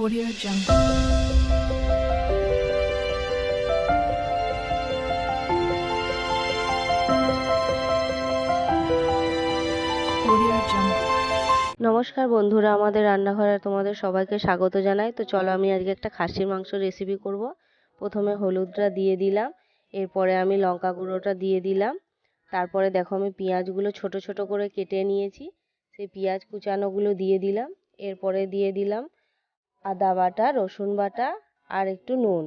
Audio Jungle. নমস্কার বন্ধুরা, আমাদের রান্নাঘরে তোমাদের সবাইকে স্বাগত জানাই। তো চলো আমি আজকে একটা খাসির মাংস রেসিপি করব। প্রথমে হলুদটা দিয়ে দিলাম, এরপরে আমি লঙ্কা গুঁড়োটা দিয়ে দিলাম। তারপরে দেখো আমি পেঁয়াজগুলো ছোট ছোট করে কেটে নিয়েছি। সেই পেঁয়াজ কুচানোগুলো দিয়ে দিলাম, এরপরে দিয়ে দিলাম আদা বাটা, রসুন বাটা আর একটু নুন।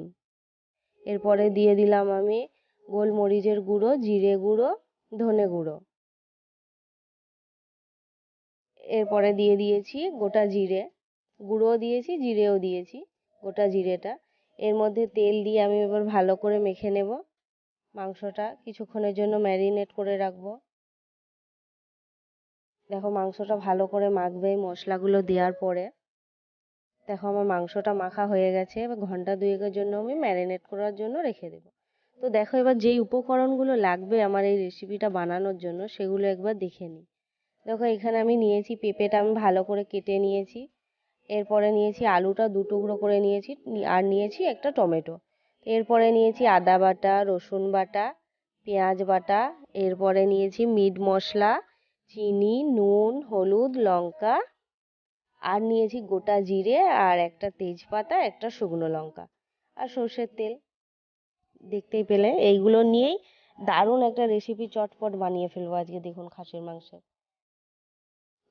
এরপরে দিয়ে দিলাম আমি গোলমরিচের গুঁড়ো, জিরে গুঁড়ো, ধনে গুঁড়ো। এরপরে দিয়ে দিয়েছি গোটা জিরে। গুঁড়োও দিয়েছি, জিরেও দিয়েছি গোটা জিরেটা। এর মধ্যে তেল দিয়ে আমি এবার ভালো করে মেখে নেব। মাংসটা কিছুক্ষণের জন্য ম্যারিনেট করে রাখব। দেখো মাংসটা ভালো করে মাখবে মশলাগুলো দেওয়ার পরে। দেখো আমার মাংসটা মাখা হয়ে গেছে, এবার ঘণ্টা দুয়েকের জন্য আমি ম্যারিনেট করার জন্য রেখে দেবো। তো দেখো এবার যেই উপকরণগুলো লাগবে আমার এই রেসিপিটা বানানোর জন্য, সেগুলো একবার দেখে নিই। দেখো এখানে আমি নিয়েছি পেঁপেটা, আমি ভালো করে কেটে নিয়েছি। এরপরে নিয়েছি আলুটা দু টুকরো করে নিয়েছি, আর নিয়েছি একটা টমেটো। এরপরে নিয়েছি আদা বাটা, রসুন বাটা, পেঁয়াজ বাটা, এরপরে নিয়েছি মিট মশলা, চিনি, নুন, হলুদ, লঙ্কা আর নিয়েছি গোটা জিরে আর একটা তেজপাতা, একটা শুকনো লঙ্কা আর সর্ষের তেল। দেখতেই পেলে, এইগুলো নিয়েই দারুণ একটা রেসিপি চটপট বানিয়ে ফেলব আজকে, দেখুন খাসির মাংসের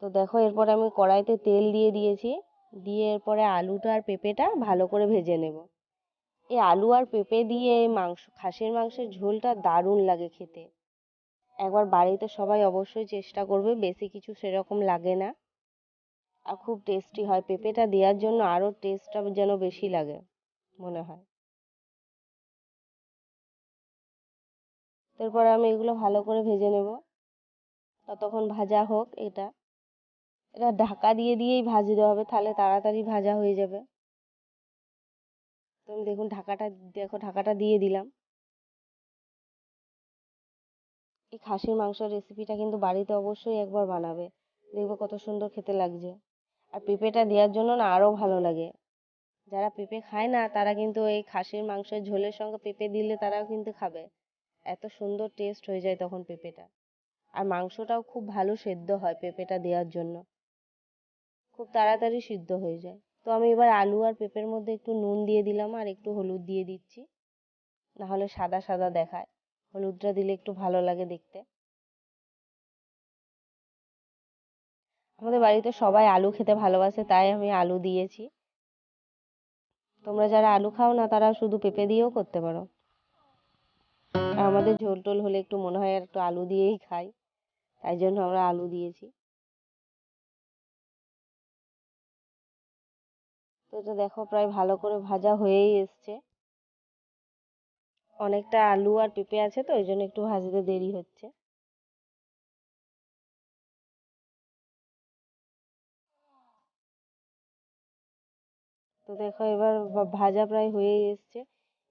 তো দেখো, এরপর আমি কড়াইতে তেল দিয়ে দিয়েছি, দিয়ে এরপরে আলুটা আর পেঁপেটা ভালো করে ভেজে নেব। এই আলু আর পেঁপে দিয়ে মাংস, খাসির মাংসের ঝোলটা দারুণ লাগে খেতে। একবার বাড়িতে সবাই অবশ্যই চেষ্টা করবে, বেশি কিছু সেরকম লাগে না। আর খুব টেস্টি হয়। পেঁপেটা দেওয়ার জন্য আরও টেস্টটা যেন বেশি লাগে, মনে হয়। তারপরে আমি এগুলো ভালো করে ভেজে নেব। ততক্ষণ ভাজা হোক এটা। এটা ঢাকা দিয়ে দিয়েই ভাজতে হবে, তাহলে তাড়াতাড়ি ভাজা হয়ে যাবে। তুমি দেখুন ঢাকাটা, দেখো ঢাকাটা দিয়ে দিলাম। এই খাসির মাংসের রেসিপিটা কিন্তু বাড়িতে অবশ্যই একবার বানাবে। দেখবে কত সুন্দর খেতে লাগছে। আর পেঁপেটা দেওয়ার জন্য না আরও ভালো লাগে। যারা পেঁপে খায় না, তারা কিন্তু এই খাসির মাংসের ঝোলের সঙ্গে পেঁপে দিলে তারাও কিন্তু খাবে। এত সুন্দর টেস্ট হয়ে যায় তখন পেঁপেটা। আর মাংসটাও খুব ভালো সেদ্ধ হয় পেঁপেটা দেওয়ার জন্য। খুব তাড়াতাড়ি সিদ্ধ হয়ে যায়। তো আমি এবার আলু আর পেঁপের মধ্যে একটু নুন দিয়ে দিলাম আর একটু হলুদ দিয়ে দিচ্ছি। নাহলে সাদা সাদা দেখায়। হলুদটা দিলে একটু ভালো লাগে দেখতে। আমাদের বাড়িতে সবাই আলু খেতে ভালোবাসে, তাই আমি আলু দিয়েছি। তোমরা যারা আলু খাও না, তারা শুধু পেঁপে দিয়েও করতে পারো। আর আমাদের ঝোল টোল হলে একটু মনে হয় একটু আলু দিয়েই খাই, তাই জন্য আমরা আলু দিয়েছি। তো এটা দেখো প্রায় ভালো করে ভাজা হয়েই এসছে। অনেকটা আলু আর পেঁপে আছে তো, ওই জন্য একটু ভাজতে দেরি হচ্ছে। তো দেখো এবার ভাজা প্রায় হয়েই এসছে।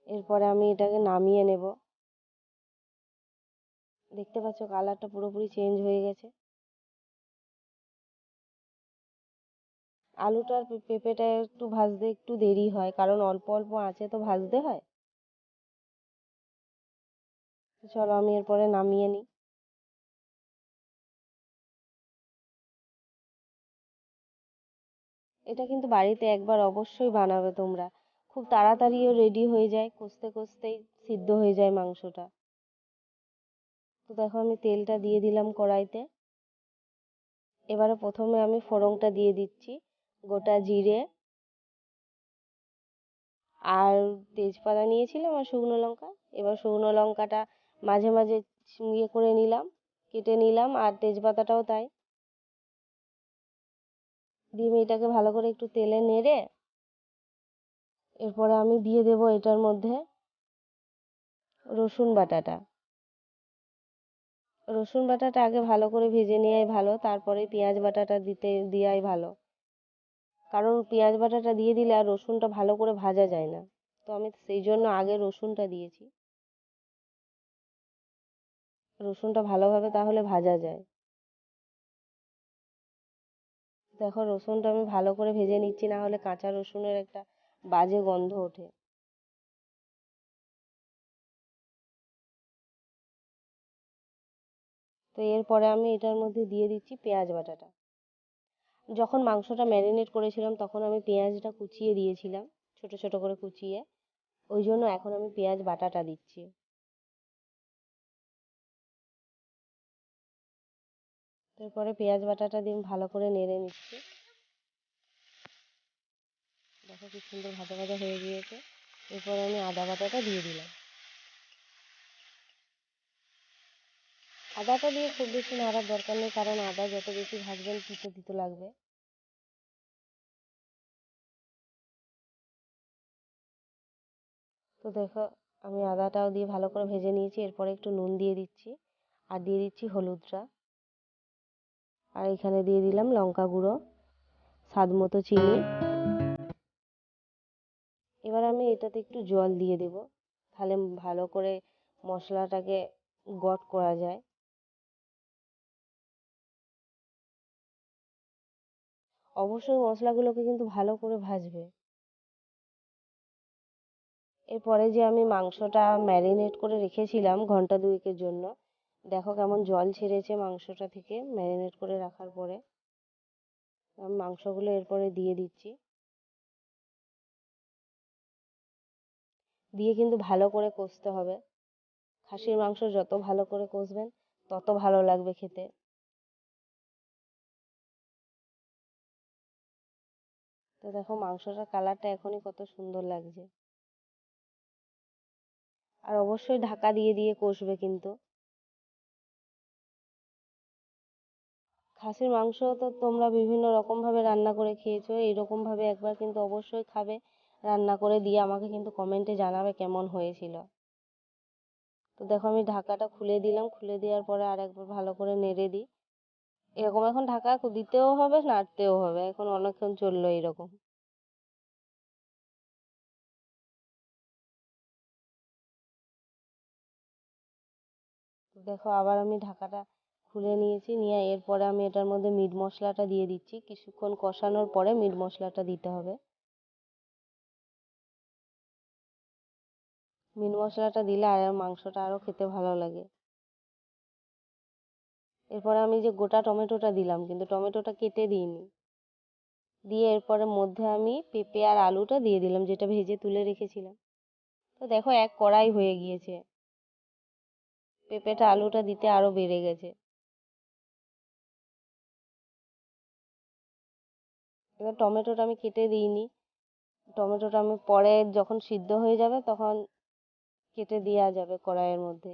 এরপরে আমি এটাকে নামিয়ে নেব। দেখতে পাচ্ছ কালারটা পুরোপুরি চেঞ্জ হয়ে গেছে। আলুটা আর পেঁপেটা একটু ভাজতে একটু দেরি হয়, কারণ অল্প অল্প আঁচে তো ভাজতে হয়। চলো আমি এরপরে নামিয়ে নিই। এটা কিন্তু বাড়িতে একবার অবশ্যই বানাবে তোমরা। খুব তাড়াতাড়িও রেডি হয়ে যায়, কষতে কষতেই সিদ্ধ হয়ে যায় মাংসটা। তো দেখো আমি তেলটা দিয়ে দিলাম কড়াইতে। এবারে প্রথমে আমি ফোড়নটা দিয়ে দিচ্ছি গোটা জিরে। আর তেজপাতা নিয়েছিলাম আর শুকনো লঙ্কা। এবার শুকনো লঙ্কাটা মাঝে মাঝে ইয়ে করে নিলাম, কেটে নিলাম আর তেজপাতাটাও তাই। দিয়ে এটাকে ভালো করে একটু তেলে নেড়ে এরপরে আমি দিয়ে দেবো এটার মধ্যে রসুন বাটাটা। রসুন বাটাটা আগে ভালো করে ভেজে নেওয়াই ভালো, তারপরে পেঁয়াজ বাটাটা দিতে, দেওয়াই ভালো। কারণ পেঁয়াজ বাটাটা দিয়ে দিলে আর রসুনটা ভালো করে ভাজা যায় না। তো আমি সেই জন্য আগে রসুনটা দিয়েছি। রসুনটা ভালোভাবে তাহলে ভাজা যায়। দেখো রসুনটা আমি ভালো করে ভেজে নিচ্ছি, না হলে কাঁচা রসুনের একটা বাজে গন্ধ ওঠে। তো এরপরে আমি এটার মধ্যে দিয়ে দিচ্ছি পেঁয়াজ বাটাটা। যখন মাংসটা ম্যারিনেট করেছিলাম তখন আমি পেঁয়াজটা কুচিয়ে দিয়েছিলাম, ছোট ছোট করে কুচিয়ে। ওই জন্য এখন আমি পেঁয়াজ বাটাটা দিচ্ছি। তারপরে পেঁয়াজ বাটাটা দিয়ে ভালো করে নেড়ে নিচ্ছি। দেখো কি সুন্দর ভাজা ভাজা হয়ে গিয়েছে। এরপরে আমি আদা বাটাটা দিয়ে দিলাম। আদাটা দিয়ে খুব বেশি নাড়ার দরকার নেই, কারণ আদা যত বেশি ভাজবেন তিতো তিতো লাগবে। তো দেখো, আমি আদাটাও দিয়ে ভালো করে ভেজে নিয়েছি। এরপরে একটু নুন দিয়ে দিচ্ছি। আর দিয়ে দিচ্ছি হলুদটা। আর এখানে দিয়ে দিলাম লঙ্কা গুঁড়ো, স্বাদ মতো চিনি। এবার আমি এটাতে একটু জল দিয়ে দেব, তাহলে ভালো করে মশলাটাকে গট করা যায়। অবশ্যই মশলাগুলোকে কিন্তু ভালো করে ভাজবে। এরপরে যে আমি মাংসটা ম্যারিনেট করে রেখেছিলাম ঘণ্টা দুয়েকের জন্য দেখো কেমন জল ছেড়েছে মাংসটা থেকে ম্যারিনেট করে রাখার পরে। আমি মাংসগুলো এরপরে দিয়ে দিচ্ছি। দিয়ে কিন্তু ভালো করে কষতে হবে। খাসির মাংস যত ভালো করে কষবেন, তত ভালো লাগবে খেতে। তো দেখো মাংসটার কালারটা এখনই কত সুন্দর লাগছে। আর অবশ্যই ঢাকা দিয়ে দিয়ে কষবে কিন্তু। খাসির মাংস তো তোমরা বিভিন্ন রকম ভাবে রান্না করে খেয়েছো এইরকম ভাবে একবার কিন্তু অবশ্যই খাবে। রান্না করে দিয়ে আমাকে কিন্তু কমেন্টে জানাবে কেমন হয়েছিল। তো দেখো আমি ঢাকাটা খুলে দিলাম, খুলে দেওয়ার পরে আর একবার ভালো করে নেড়ে দিই। এরকম এখন ঢাকা দিতেও হবে, নাড়তেও হবে, এখন অনেকক্ষণ চলল এরকম দেখো আবার আমি ঢাকাটা খুলে নিয়েছি, নিয়ে এরপরে আমি এটার মধ্যে মিট মশলাটা দিয়ে দিচ্ছি। কিছুক্ষণ কষানোর পরে মিট মশলাটা দিতে হবে। মিট মশলাটা দিলে আর মাংসটা আরও খেতে ভালো লাগে। এরপরে আমি যে গোটা টমেটোটা দিলাম, কিন্তু টমেটোটা কেটে দিইনি। দিয়ে এরপরে মধ্যে আমি পেঁপে আর আলুটা দিয়ে দিলাম, যেটা ভেজে তুলে রেখেছিলাম। তো দেখো এক কড়াই হয়ে গিয়েছে। পেঁপেটা আলুটা দিতে আরও বেড়ে গেছে। এবার টমেটোটা আমি কেটে দিইনি। টমেটোটা আমি পরে যখন সিদ্ধ হয়ে যাবে তখন কেটে দেওয়া যাবে কড়াইয়ের মধ্যে।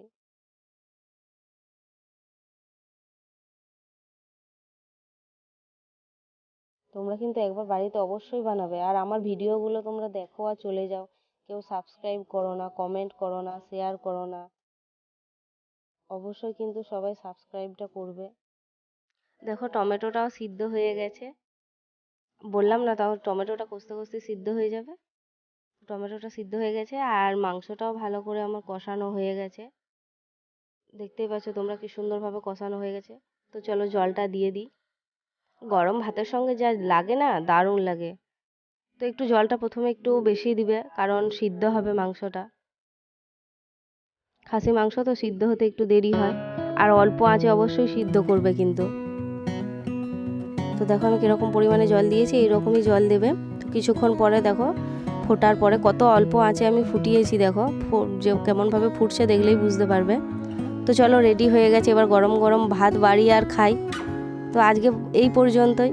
তোমরা কিন্তু একবার বাড়িতে অবশ্যই বানাবে। আর আমার ভিডিওগুলো তোমরা দেখো আর চলে যাও। কেউ সাবস্ক্রাইব করো না কমেন্ট করো না শেয়ার করো না। অবশ্যই কিন্তু সবাই সাবস্ক্রাইবটা করবে। দেখো টমেটোটাও সিদ্ধ হয়ে গেছে। বললাম না তাও টমেটোটা কষতে কষতে সিদ্ধ হয়ে যাবে। টমেটোটা সিদ্ধ হয়ে গেছে আর মাংসটাও ভালো করে আমার কষানো হয়ে গেছে। দেখতেই পাচ্ছ তোমরা কি সুন্দরভাবে কষানো হয়ে গেছে। তো চলো জলটা দিয়ে দিই। গরম ভাতের সঙ্গে যা লাগে না, দারুণ লাগে। তো একটু জলটা প্রথমে একটু বেশি দিবে, কারণ সিদ্ধ হবে মাংসটা। খাসি মাংস তো সিদ্ধ হতে একটু দেরি হয়। আর অল্প আঁচে অবশ্যই সিদ্ধ করবে কিন্তু। তো দেখো আমি কীরকম পরিমাণে জল দিয়েছি, এইরকমই জল দেবে। তো কিছুক্ষণ পরে দেখো, ফোটার পরে কত অল্প আছে আমি ফুটিয়েছি দেখো যে কেমনভাবে ফুটছে দেখলেই বুঝতে পারবে। তো চলো রেডি হয়ে গেছে, এবার গরম গরম ভাত, বাড়ি আর খাই। তো আজকে এই পর্যন্তই।